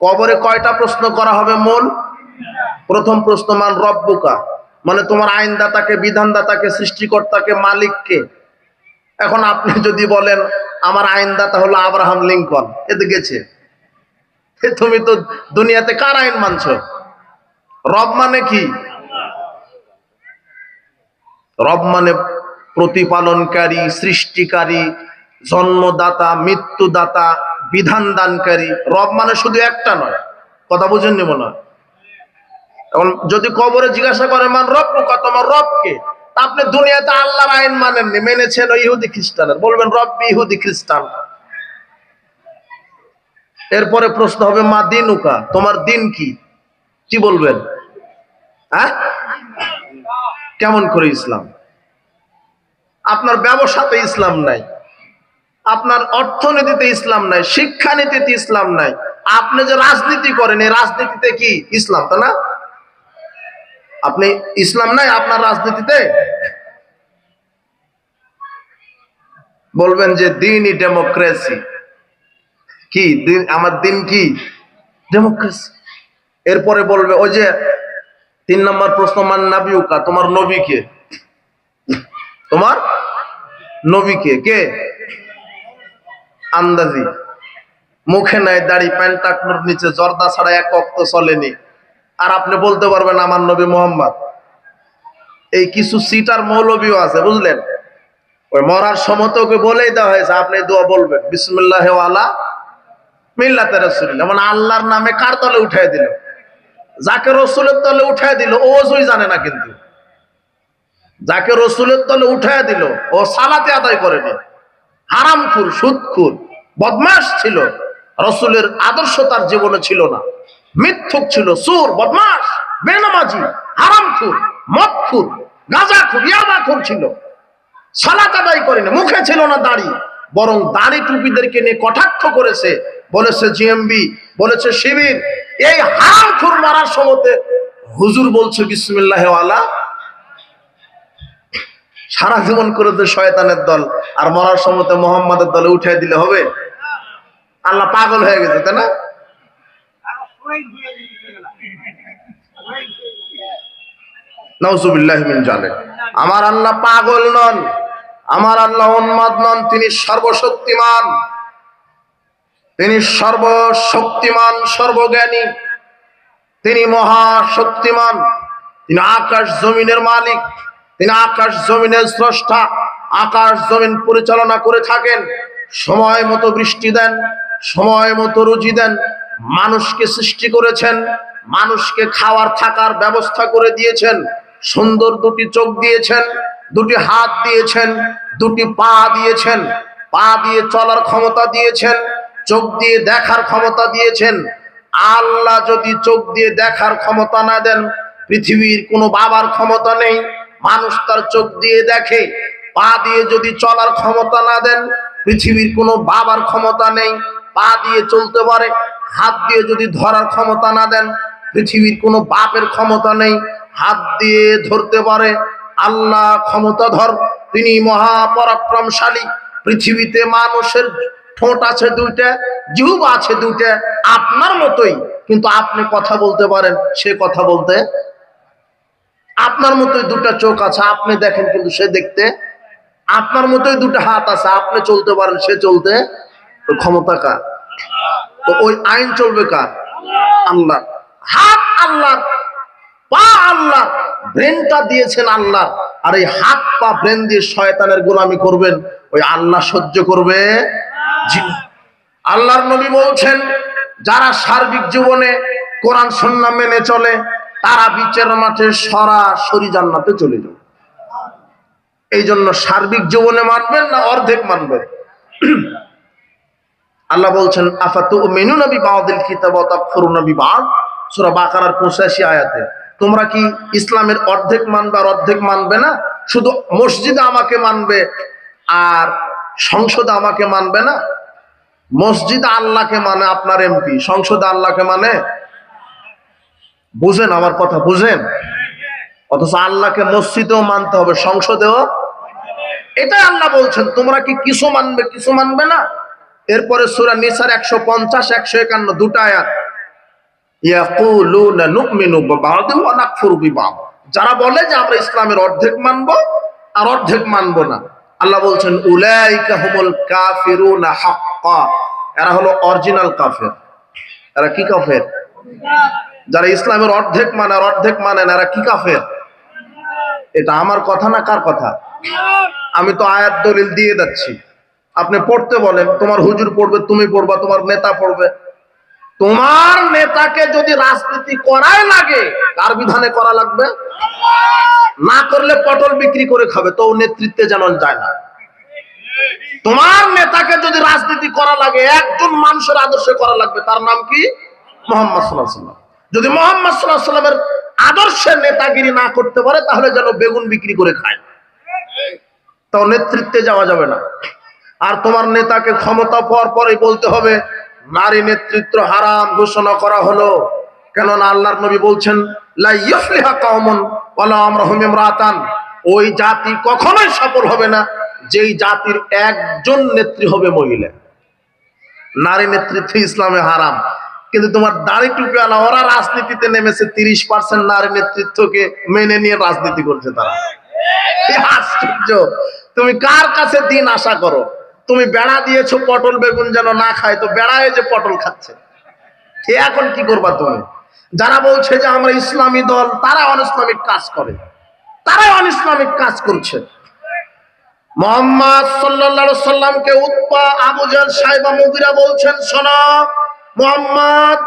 কবরে কয়টা প্রশ্ন করা হবে মূল প্রথম প্রশ্ন, মান রব্বুকা। মানে তোমার আইনদাতাকে, বিধানদাতাকে, সৃষ্টিকর্তাকে, মালিককে। এখন আপনি যদি বলেন, আমার আইনদাতা হলো আব্রাহাম লিঙ্কন। এতে গেছে। তুমি তো দুনিয়াতে কার আইন মানছ? রব মানে কি? রব মানে প্রতিপালনকারী, সৃষ্টিকারী, জন্মদাতা, মৃত্যুদাতা বিধান দানকারী। রব মানে শুধু একটা নয়। কথা বুঝেননি মনে হয় এখন যদি কবরে জিজ্ঞাসা করে, মান রব কত তোমার রবকে। আপনি দুনিয়াতে আল্লাহর আইন মানেননি মেনেছেন ওই ইহুদি খ্রিস্টানের। বলবেন, রব্বি ইহুদি খ্রিস্টান। এরপরে প্রশ্ন হবে, মা দিনুকা? তোমার দিন কি? কি বলবেন? হ্যাঁ? কেমন করে ইসলাম? আপনার ব্যবসাতে ইসলাম নাই। আপনার অর্থনীতিতে ইসলাম নাই, শিক্ষানীতিতে ইসলাম নাই। আপনি যে রাজনীতি করেন, এই রাজনীতিতে কি ইসলাম, তাই না? আপনি ইসলাম নাই, আপনার রাজনীতিতে? বলবেন যে দিনই ডেমোক্রেসি। কি? দিন, আমার দিন কি? ডেমোক্রেসি। এরপরে বলবে, ওই যে তিন নম্বর প্রশ্ন, মান নাবিউকা, তোমার নবীকে তোমার নবীকে কে? আন্দাজি। মুখে নাই, দাড়ি, প্যান্ট টাকনোর নিচে, জর্দা ছাড়া এক অক্ত চলেনি। আর আপনি বলতে পারবেন আমার নবী মোহাম্মদ। এই কিছু সিটার মৌলবীও আছে, বুঝলেন? ওই মরার সময় তো বলেই দেওয়া হয়েছে, আপনি দোয়া বলবেন। বিসমুল্লাহ আলা মিল্লাতে রসুল্লাহ মানে আল্লাহর নামে কার তলে উঠাই দিল? যাকে রসুলের তলে উঠাই দিল, ও ওজুই জানে না কিন্তু। যাকে রসুলের তলে উঠাই দিল, ও সালাতে আদায় করেনি। হারামখুর, সুদখুর বদমাস ছিল। রসুলের আদর্শ তার জীবনে ছিল না। মিথ্যুক ছিল সুর বদমাস বেনামাজি, হারামখুর, মদখুর, গাঁজাখুর, ইয়াবাখুর ছিল। সালাত আদায় করেনি, মুখে ছিল না দাড়ি, বরং দাড়ি টুপিদেরকে নিয়ে কটাক্ষ করেছে। বলেছে, জিএমবি বলেছে, শিবির এই হারামখুর মারার সময়তে হুজুর বলছে, বিসমিল্লাহ আলা সারা জীবন করে তো শয়তানের দল, আর মরার সময়তে মোহাম্মদের দলে উঠাই দিলে হবে। আল্লাহ পাগল হয়ে গেছে, তাই না? আমার আল্লাহ পাগল নন, আমার আল্লাহ উন্মাদ নন, তিনি সর্বশক্তিমান। তিনি সর্বশক্তিমান, সর্বজ্ঞানী। তিনি মহাশক্তিমান। তিনি আকাশ জমিনের মালিক। তিনি আকাশ জমিনের স্রষ্টা, আকাশ জমিন পরিচালনা করে থাকেন। সময় মতো বৃষ্টি দেন, সময় মতো রুজি দেন, মানুষকে সৃষ্টি করেছেন, মানুষকে খাওয়ার থাকার ব্যবস্থা করে দিয়েছেন, সুন্দর দুটি চোখ দিয়েছেন, দুটি হাত দিয়েছেন, দুটি পা দিয়েছেন, পা দিয়ে চলার ক্ষমতা দিয়েছেন, চোখ দিয়ে দেখার ক্ষমতা দিয়েছেন। আল্লাহ যদি চোখ দিয়ে দেখার ক্ষমতা না দেন, পৃথিবীর কোনো বাবার ক্ষমতা নেই। মানুষ তার চোখ দিয়ে দেখে, পা দিয়ে যদি চলার ক্ষমতা না দেন, পৃথিবীর কোনো বাবার ক্ষমতা নেই, পা দিয়ে চলতে পারে, হাত দিয়ে যদি ধরার ক্ষমতা না দেন, পৃথিবীর কোনো বাপের ক্ষমতা নেই, হাত দিয়ে ধরতে পারে, আল্লাহ ক্ষমতাধর, তিনি মহাপরাক্রমশালী, পৃথিবীতে মানুষের ঠোঁট আছে দুইটা, জিহুব আছে দুইটা, আপনার মতোই, কিন্তু আপনি কথা বলতে পারেন, সে কথা বলতে আপনার মতোই দুটা চোখ আছে, আপনি দেখেন কিন্তু সে দেখতে। আপনার মতোই দুটো হাত আছে, আপনি চলতে পারেন, সে চলতে। ক্ষমতা কার? তো ওই আইন চলবে কার? আল্লাহ হাত আল্লাহ পা আল্লাহ ব্রেনটা দিয়েছেন আল্লাহ আর এই হাত, পা, ব্রেন দিয়ে শয়তানের গোলামি করবেন, ওই আল্লাহ সহ্য করবে আল্লাহর নবী বলছেন, যারা সার্বিক জীবনে কোরআন সন্না মেনে চলে তারা বিচার মাঠে সরাসরি জান্নাতে চলে যাবে। এই জন্য সার্বিক জীবনে মানবেন না, অর্ধেক মানবেন। আল্লাহ বলছেন আফাতু মেনু নবী বাদিল কিতাব নবী বাদ সূরা বাকারার 85 আয়াতে। তোমরা কি ইসলামের অর্ধেক মানবে আর অর্ধেক মানবে না? শুধু মসজিদে আমাকে মানবে আর সংসদে আমাকে মানবে না? মসজিদ আল্লাহকে মানে আপনার এমপি, সংসদে আল্লাহকে মানে বুঝেন আমার কথা, বুঝেন? অথচ আল্লাহকে মসজিদেও মানতে হবে, সংসদেও? এটাই আল্লাহ বলছেন, তোমরা কি কিছু মানবে কিছু মানবে না? এরপরে সুরা নিসার একশো পঞ্চাশ, একশো একান্ন, দুটা আয়াত। যারা বলে যে আমরা ইসলামের অর্ধেক মানবো, আর অর্ধেক মানবো না। আল্লাহ বলছেন এরা হলো অরিজিনাল কাফের। এরা কি কাফের? যারা ইসলামের অর্ধেক মানে আর অর্ধেক মানে না, এরা কি কাফের? এটা আমার কথা না কার কথা? আমি তো আয়াত দলিল দিয়ে যাচ্ছি। আপনি পড়তে বলেন, তোমার হুজুর পড়বে, তুমি পড়বা, তোমার নেতা পড়বে। তোমার নেতাকে যদি রাজনীতি করাই লাগে, কার বিধানে করা লাগবে? না করলে পটল বিক্রি করে খাবে, তো নেতৃত্বে যেন যায় না। তোমার নেতাকে যদি রাজনীতি করা লাগে, একজন মানুষের আদর্শে করা লাগবে, তার নাম কি? মোহাম্মদ সাল্লাহ সাল্লাম যদি মোহাম্মদ সাল্লাহ সাল্লামের আদর্শে নেতাগিরি না করতে পারে, তাহলে যেন বেগুন বিক্রি করে খায়। তাও নেতৃত্বে যাওয়া যাবে না। আর তোমার নেতাকে ক্ষমতা পাওয়ার পরে বলতে হবে, নারী নেতৃত্ব হারাম ঘোষণা করা হলো। কেননা আল্লাহর নবী বলছেন ওই জাতি কখনোই সফল হবে না, যেই জাতির একজন নেত্রী হবে মহিলা। নারী নেতৃত্ব ইসলামে হারাম। কিন্তু তোমার দাড়ি টুপিওয়ালা ওরা রাজনীতিতে নেমেছে, তিরিশ পার্সেন্ট নারী নেতৃত্বকে মেনে নিয়ে রাজনীতি করছে তারা। আশ্চর্য। তুমি কার কাছে দিন আশা করো? তুমি বেড়া দিয়েছ, পটল বেগুন যেন না খায়, তো বেড়ায় যে পটল খাচ্ছে। এখন কি করবা তুমি? যারা বলছে যে আমরা ইসলামী দল, তারা অনিসলামিক কাজ করে। তারাই অনিসলামিক কাজ করছে। মোহাম্মদ সাল্লাল্লাহু সাল্লামকে উৎপা আবু জাহল সাহেবা মুগিরা বলছেন, শোনো মোহাম্মদ,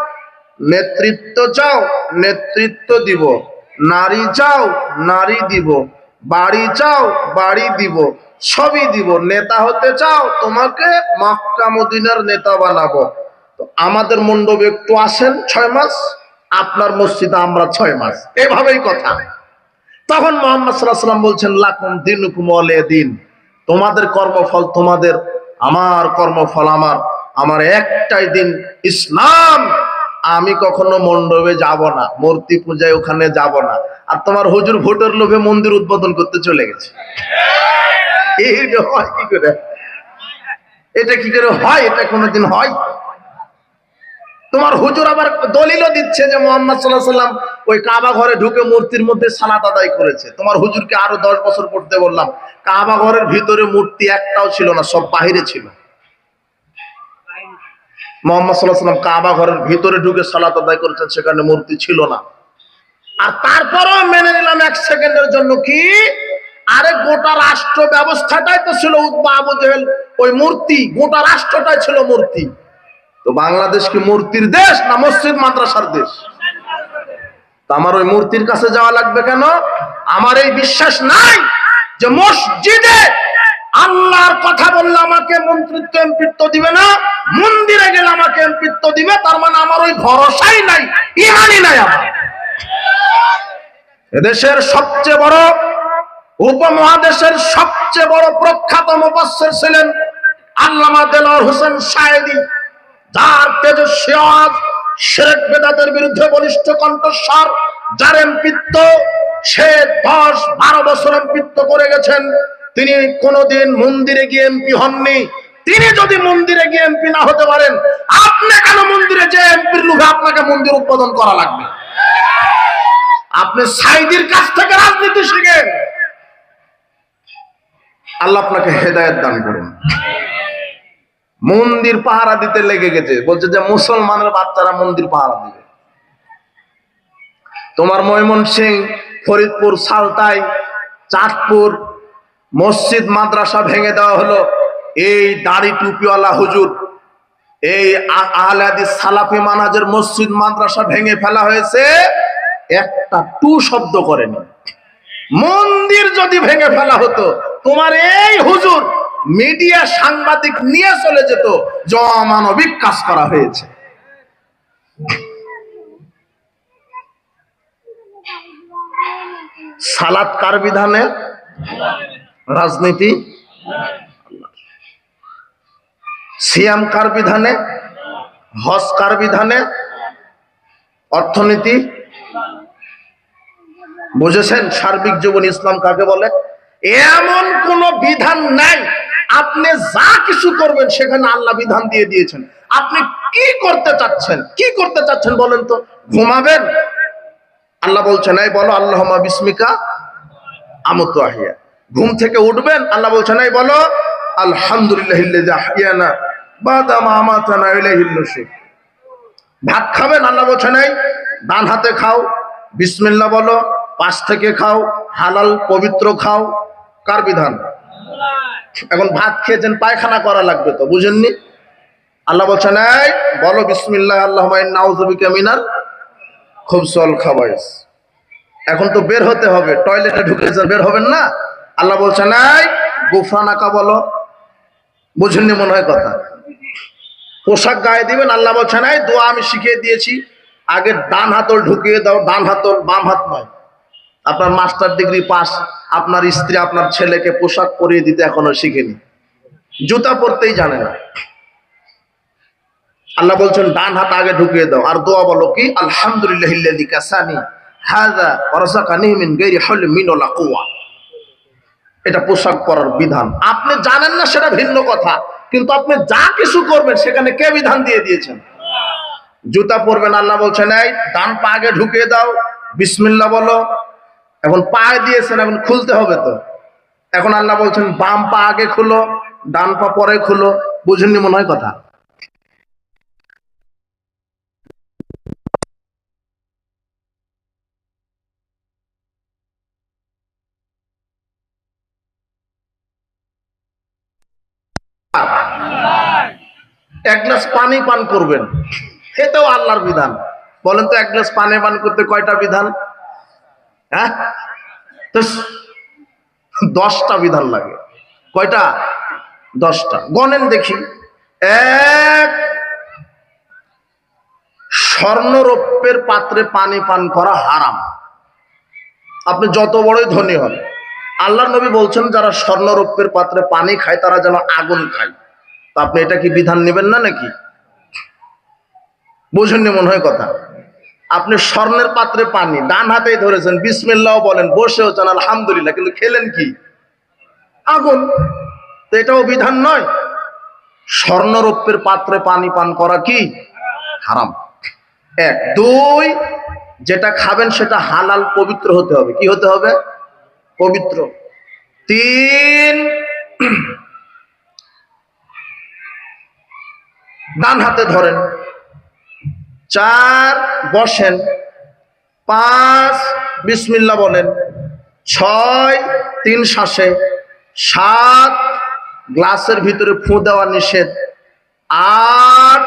নেতৃত্ব চাও, নেতৃত্ব দিব। নারী চাও, নারী দিব। বাড়ি চাও, বাড়ি দিব। সবই দিব। নেতা হতে চাও, তোমাকে মক্কা মদিনার নেতা বানাবো। আমাদের মণ্ডপে একটু আসেন, ছয় মাস। আপনার মসজিদে আমরা ছয় মাস। এভাবেই কথা। তখন মোহাম্মদ সাল্লাম বলছেন, লাকুম দিন দিন তোমাদের কর্মফল তোমাদের, আমার কর্মফল আমার। আমার একটাই দিন ইসলাম, আমি কখনো মণ্ডপে যাব না, মূর্তি পূজায় ওখানে যাব না। আর তোমার হুজুর ভোটের লোভে মন্দির উদ্বোধন করতে চলে গেছে। এটা কি করে হয়? এটা কোনোদিন হয়? তোমার হুজুর আবার দলিলও দিচ্ছে যে মোহাম্মদ সাল্লাহ সাল্লাম ওই কাবা ঘরে ঢুকে মূর্তির মধ্যে সালাত আদায় করেছে। তোমার হুজুরকে আরও দশ বছর পড়তে বললাম, কাবা ঘরের ভিতরে মূর্তি একটাও ছিল না, সব বাহিরে ছিল। মোহাম্মদ সাল্লাহ সাল্লাম কাবা ঘরের ভিতরে ঢুকে সালাত আদায় করেছেন, সেখানে মূর্তি ছিল না। আর তারপরও মেনে নিলাম এক সেকেন্ডের জন্য কি? আরে গোটা রাষ্ট্র ব্যবস্থাটাই তো ছিল উদ্বা আবু ওই মূর্তি, গোটা রাষ্ট্রটাই ছিল মূর্তি। তো বাংলাদেশ কি মূর্তির দেশ না মসজিদ মাদ্রাসার দেশ? আমার ওই মূর্তির কাছে যাওয়া লাগবে কেন? আমার এই বিশ্বাস নাই যে মসজিদে আল্লাহর কথা বললে আমাকে মন্ত্রিত্ব এমপিত্ব দিবে না, মন্দিরে গেলে আমাকে এমপিত্ব দিবে, তার মানে আমার ওই ভরসাই নাই ইহানি নাই আমার। এদেশের সবচেয়ে বড় উপমহাদেশের সবচেয়ে বড় প্রখ্যাত মুফাসসির ছিলেন আল্লামা দেলোয়ার হোসেন সায়েদী, যার তেজস্বী আওয়াজ শেরেক বেদাতের বিরুদ্ধে বলিষ্ঠ কণ্ঠস্বর, যার এমপিত্ব সে দশ বারো বছর এমপিত্ব করে গেছেন। তিনি কোনোদিন মন্দিরে গিয়ে এমপি হননি। তিনি যদি মন্দিরে গিয়ে এমপি না হতে পারেন, আপনি কেন মন্দিরে যে এমপির লোভে আপনাকে মন্দির উৎপাদন করা লাগবে? আপনি সাইদির কাছ থেকে রাজনীতি শিখেন। আল্লাহ আপনাকে হেদায়ত দান করুন। মন্দির পাহারা দিতে লেগে গেছে। বলছে যে মুসলমানের বাচ্চারা মন্দির পাহারা দিবে। তোমার ময়মন সিং ফরিদপুর, সালতাই, চাঁদপুর মসজিদ, মাদ্রাসা ভেঙে দেওয়া হলো। এই দাড়ি টুপিওয়ালা হুজুর, এই আ- আহলে সালাফি মানাজের মসজিদ, মাদ্রাসা ভেঙে ফেলা হয়েছে। একটা টু শব্দ করেনি। মন্দির যদি ভেঙে ফেলা হতো, তোমার এই হুজুর মিডিয়া সাংবাদিক নিয়ে চলে যেত, জমানবিক কাজ করা হয়েছে। সালাত কার বিধানে? রাজনীতি? সিয়াম কার বিধানে? হজ কার বিধানে? অর্থনীতি? বুঝেছেন? সার্বিক জীবন ইসলাম কাকে বলে? এমন কোন বিধান নাই। আপনি যা কিছু করবেন, সেখানে আল্লাহ বিধান দিয়ে দিয়েছেন। আপনি কি করতে চাচ্ছেন? কি করতে চাচ্ছেন বলেন তো? ঘুমাবেন? আল্লাহ বলছেন, এই বলো আল্লাহ বিস্মিকা আমত আহিয়া। ঘুম থেকে উঠবেন, আল্লাহ বলছেন, এই বলো, আলহামদুলিল্লাহ ভাত খাবেন, আল্লাহ বলছেন, এই ডান হাতে খাও, বিসমিল্লাহ বলো, পাশ থেকে খাও, হালাল, পবিত্র খাও। কার বিধান? এখন ভাত খেয়েছেন, পায়খানা করা লাগবে তো, বুঝেননি? আল্লাহ বলছেন, এই বলো, বিসমিল্লাহ আল্লাহ নাউজুবিকা মিনাল খুব সল খাবাইস। এখন তো বের হতে হবে, টয়লেটে ঢুকেছেন বের হবেন না? আল্লাহ বলছেন, এই, গুফরানাকা বলো। বুঝেননি মনে হয় কথা। পোশাক গায়ে দিবেন, আল্লাহ বলছেন, এই, দোয়া আমি শিখিয়ে দিয়েছি। আগে ডান হাতল ঢুকিয়ে দাও, ডান হাতল বাম হাত নয়। আপনার মাস্টার ডিগ্রি পাস, আপনার স্ত্রী, আপনার ছেলেকে পোশাক পরিয়ে দিতে এখনও শিখেনি। জুতা পরতেই জানে না। আল্লাহ বলছেন, ডান হাত আগে ঢুকিয়ে দাও। আর দোয়া বলো কি আলহামদুলিল্লাহ এটা পোশাক পরার বিধান। আপনি জানেন না সেটা ভিন্ন কথা, কিন্তু আপনি যা কিছু করবেন সেখানে কে বিধান দিয়ে দিয়েছেন? জুতা পরবেন আল্লাহ বলছেন, এই ডান পা আগে ঢুকিয়ে দাও বিসমিল্লা বলো। এখন পায়ে দিয়েছেন, এখন খুলতে হবে তো। এখন আল্লাহ বলছেন, বাম পা আগে খুলো, ডান পা পরে খুলো। বুঝেননি মনে হয় কথা? এক গ্লাস পানি পান করবেন। এটাও আল্লাহর বিধান। বলেন তো, এক গ্লাস পানি পান করতে কয়টা বিধান? হ্যাঁ? দশটা বিধান লাগে। কয়টা? দশটা। গণেন দেখি। এক, স্বর্ণরৌপ্যের পাত্রে পানি পান করা হারাম। আপনি যত বড়ই ধনী হন আল্লাহ নবী বলছেন, যারা স্বর্ণরৌপ্যের পাত্রে পানি খায়, তারা যেন আগুন খায়। তা আপনি এটা কি বিধান নেবেন না নাকি? বুঝেননি মনে হয় কথা। আপনি স্বর্ণের পাত্রে পানি ডান হাতেই ধরেছেন, বিসমিল্লাহ বলেন বসে হচ্ছেন আলহামদুলিল্লাহ, কিন্তু খেলেন কি? আগুন। তো এটাও বিধান নয়। স্বর্ণরৌপ্যের পাত্রে পানি পান করা কি? হারাম। এক। দুই, যেটা খাবেন সেটা হালাল, পবিত্র হতে হবে। কি হতে হবে? পবিত্র। তিন ডান হাতে ধরেন। চার, বসেন। পাঁচ বিসমিল্লা বলেন। ছয়, তিন শ্বাসে। সাত, গ্লাসের ভিতরে ফু দেওয়া নিষেধ। আট,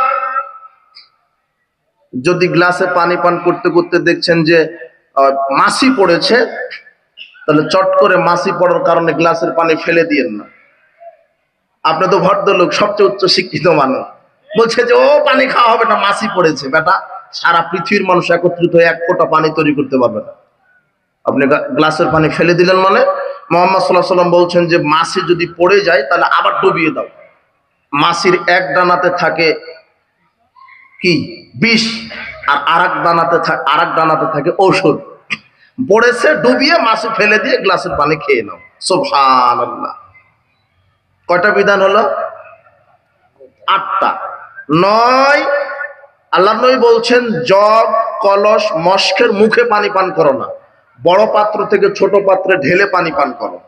যদি গ্লাসে পানি পান করতে করতে দেখছেন যে মাছি পড়েছে, তাহলে চট করে মাছি পড়ার কারণে গ্লাসের পানি ফেলে দিয়েন না। আপনি তো ভদ্রলোক, সবচেয়ে উচ্চ শিক্ষিত মানুষ। বলছে যে, ও, পানি খাওয়া হবে না, মাছি পড়েছে। বেটা, সারা পৃথিবীর মানুষ একত্রিত হয়ে এক ফোঁটা পানি তৈরি করতে পারবে না। আপনি গ্লাসের পানি ফেলে দিলেন মানে? মোহাম্মদ সাল্লাহ সাল্লাম বলছেন যে, মাছি যদি পড়ে যায়, তাহলে আবার ডুবিয়ে দাও। মাছির এক ডানাতে থাকে কি? বিষ, আর আরেক ডানাতে থাকে আরেক ডানাতে থাকে ঔষধ। পড়েছে, ডুবিয়ে মাছি ফেলে দিয়ে গ্লাসের পানি খেয়ে নাও। সোভান কয়টা বিধান হলো? আটটা। নয় আল্লাহ নবী বলছেন, জগ, কলস, মস্কের মুখে পানি পান করো না। বড় পাত্র থেকে ছোট পাত্রে ঢেলে পানি পান করো।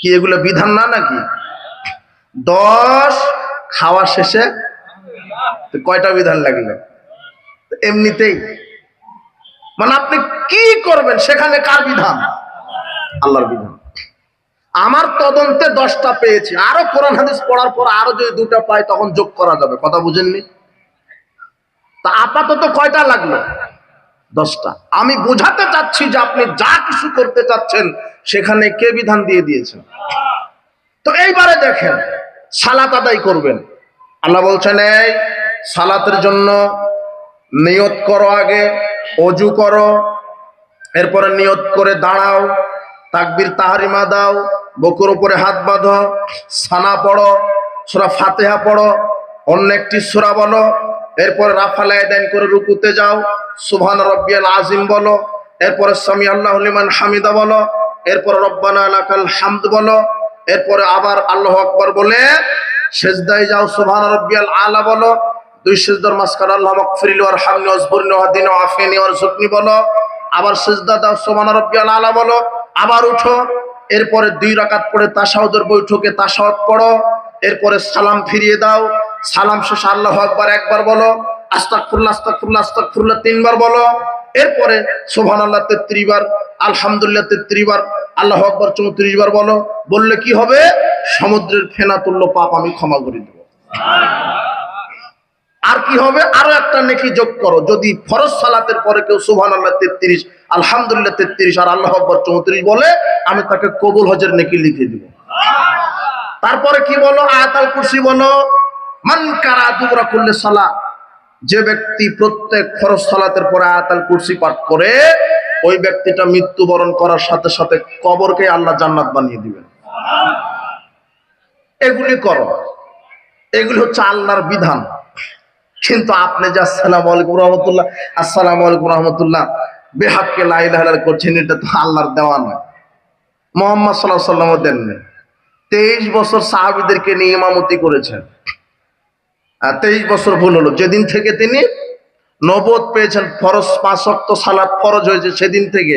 কি এগুলো বিধান না নাকি? দশ, খাওয়া শেষে কয়টা বিধান লাগল? এমনিতেই। মানে আপনি কি করবেন? সেখানে কার বিধান? আল্লাহর বিধান। আমার তদন্তে দশটা পেয়েছি। আরও কোরআন হাদিস পড়ার পর আরও যদি দুটা পাই তখন যোগ করা যাবে। কথা বুঝেননি? তা আপাতত কয়টা লাগল? দশটা। আমি বোঝাতে চাচ্ছি যে আপনি যা কিছু করতে চাচ্ছেন, সেখানে কে বিধান দিয়ে দিয়েছেন? তো এইবারে দেখেন, সালাত আদায় করবেন। আল্লাহ বলছেন, এই সালাতের জন্য নিয়ত করো আগে, অজু করো, এরপরে নিয়ত করে দাঁড়াও, তাকবির তাহারিমা দাও বকুর উপরে হাত বাঁধো সানা পড়ো, সুরা ফাতেহা পড়ো, অন্য একটি সুরা বলো। এরপরে রাফালায় দেন করে রুকুতে যাও, সুবহান রব্বিয়াল আজিম বলো। এরপরে সামি আল্লাহ লিমান হামিদা বলো। এরপর রব্বানা লাকাল হামদ বলো। এরপরে আবার আল্লাহ আকবর বলে, সেজদায় যাও, সুবহান রাব্বিয়াল আলা বলো। দুই সেজদার মাঝখান আল্লাহ মাগফিরিল ওয়ার হামনি ওয়াজবুরনি ওয়াহদিনি ওয়াফিনি ওয়ারজুকনি বলো। আবার সেজদা দাও, সুবহান রাব্বিয়াল আলা বলো। আবার উঠো। এরপরে দুই রাকাত পড়ে তাশাহুদের বৈঠকে তাশাহুদ পড়ো, এরপরে সালাম ফিরিয়ে দাও। সালাম শেষে আল্লাহ আকবার একবার বলো, আস্তাগফিরুল্লাহ আস্তাগফিরুল্লাহ আস্তাগফিরুল্লাহ তিনবার বলো। এরপরে সুবহানাল্লাহ 33 বার, আলহামদুলিল্লাহ 33 বার, আল্লাহ আকবার 34 বার বলো। বললে কি হবে? সমুদ্রের ফেনা তুল্য পাপ আমি ক্ষমা করে দেব। আর কি হবে? আরও একটা নেকি যোগ করো। যদি ফরজ সালাতের পরে কেউ সোহান আল্লাহ 33 আলহামদুলিল্লাহ 33 আর আল্লাহ আকবার 34 বলে আমি তাকে কবুল হজের নেকি লিখে দিব। তারপরে কি বলো? আয়াতাল কুরসি বলো, মান কারা দুবরা করলে সালা যে ব্যক্তি প্রত্যেক ফরজ সালাতের পরে আয়াতাল কুরসি পাঠ করে, ওই ব্যক্তিটা মৃত্যুবরণ করার সাথে সাথে কবরকে আল্লাহ জান্নাত বানিয়ে দিবেন। এগুলি করো। এগুলি হচ্ছে আল্লাহর বিধান। কিন্তু আপনি যে আসসালামু আলাইকুম রহমতুল্লাহ, আসসালামু আলাইকুম রহমতুল্লাহ বেহাককে লাইলাহ করছেন এটা তো আল্লাহর দেওয়া নয়। মোহাম্মদ সাল্লাহ সাল্লামও দেননি তেইশ বছর সাহাবিদেরকে নিয়ে ইমামতি করেছেন। আর তেইশ বছর ভুল হলো। যেদিন থেকে তিনি নবদ পেয়েছেন, ফরজ পাঁচক্ত সালাত ফরজ হয়েছে সেদিন থেকে।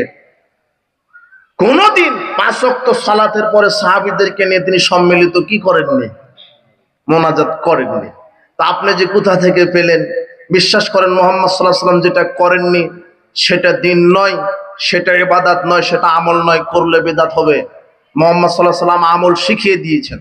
কোনদিন পাঁচক্ত সালাতের পরে সাহাবিদেরকে নিয়ে তিনি সম্মিলিত কি করেননি? মোনাজাত করেননি। তা আপনি যে কোথা থেকে পেলেন? বিশ্বাস করেন মোহাম্মদ সাল্লাহ সাল্লাম যেটা করেননি সেটা দিন নয় সেটা এবাদাত নয়, সেটা আমল নয়, করলে বেদাত হবে। মোহাম্মদ সাল্লাহ সাল্লাম আমল শিখিয়ে দিয়েছেন।